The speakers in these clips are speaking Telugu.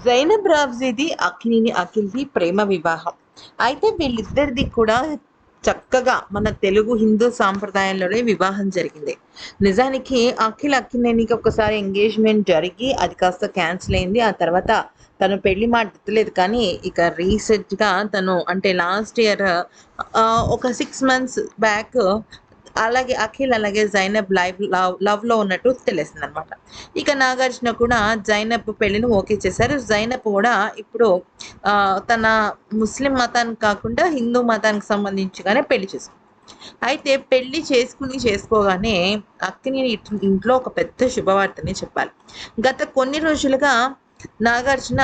జైనబ్ రావ్జీది అఖిలిని అఖిల్ది ప్రేమ వివాహం అయితే వీళ్ళిద్దరిది కూడా చక్కగా మన తెలుగు హిందూ సాంప్రదాయంలోనే వివాహం జరిగింది నిజానికి అఖిల్ అఖిలేనికి ఒకసారి ఎంగేజ్మెంట్ జరిగి అది కాస్త క్యాన్సిల్ అయింది ఆ తర్వాత తను పెళ్ళి మాట ఎత్తలేదు కానీ ఇక రీసెంట్గా తను అంటే లాస్ట్ ఇయర్ ఒక సిక్స్ మంత్స్ బ్యాక్ అలాగే అఖిల్ అలాగే జైనబ్ లైవ్ లవ్ లవ్లో ఉన్నట్టు తెలిసింది అనమాట ఇక నాగార్జున కూడా జైనబ్ పెళ్ళిని ఓకే చేశారు. జైనబ్ కూడా ఇప్పుడు తన ముస్లిం మతానికి కాకుండా హిందూ మతానికి సంబంధించిగానే పెళ్ళి చేసుకుంది. అయితే పెళ్ళి చేసుకుని చేసుకోగానే అక్కిని ఇంట్లో ఒక పెద్ద శుభవార్తని చెప్పాలి. గత కొన్ని రోజులుగా నాగార్జున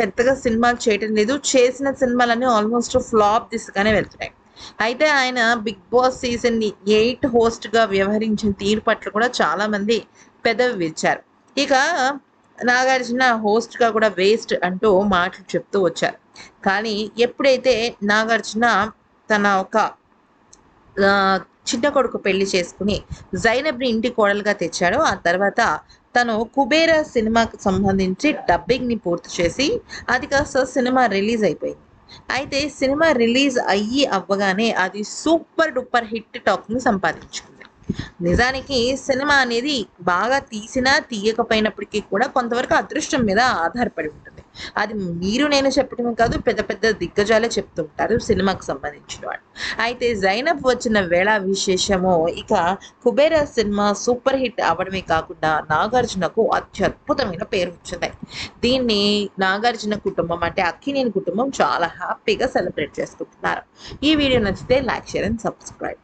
పెద్దగా సినిమాలు చేయటం లేదు. చేసిన సినిమాలన్నీ ఆల్మోస్ట్ ఫ్లాప్ దిశగానే వెళ్తున్నాయి. అయితే ఆయన బిగ్ బాస్ సీజన్ ఎయిట్ హోస్ట్గా వ్యవహరించిన తీరు పట్ల కూడా చాలా మంది పెదవి విచ్చారు ఇక నాగార్జున హోస్ట్గా కూడా వేస్ట్ అంటూ మాటలు చెప్తూ వచ్చారు. కానీ ఎప్పుడైతే నాగార్జున తన ఒక చిన్న కొడుకు పెళ్ళి చేసుకుని జైనబ్ని ఇంటి కోడలుగా తెచ్చాడో ఆ తర్వాత తను కుబేర సినిమాకు సంబంధించి డబ్బింగ్ని పూర్తి చేసి అది కాస్త సినిమా రిలీజ్ అయిపోయింది. అయితే సినిమా రిలీజ్ అయ్యి అవ్వగానే అది సూపర్ డూపర్ హిట్ టాక్ని సంపాదించుకుంది. నిజానికి సినిమా అనేది బాగా తీసినా తీయకపోయినప్పటికీ కూడా కొంతవరకు అదృష్టం మీద ఆధారపడి ఉంటుంది. అది మీరు నేను చెప్పడమే కాదు పెద్ద పెద్ద దిగ్గజాలే చెప్తుంటారు సినిమాకు సంబంధించిన వాళ్ళు. అయితే జైనబ్ వచ్చిన వేళ విశేషము ఇక కుబేర సినిమా సూపర్ హిట్ అవడమే కాకుండా నాగార్జునకు అత్యద్భుతమైన పేరు వచ్చింది. దీన్ని నాగార్జున కుటుంబం అంటే అక్కినేని కుటుంబం చాలా హ్యాపీగా సెలబ్రేట్ చేసుకుంటున్నారు. ఈ వీడియో నచ్చితే లైక్ షేర్ అండ్ సబ్స్క్రైబ్.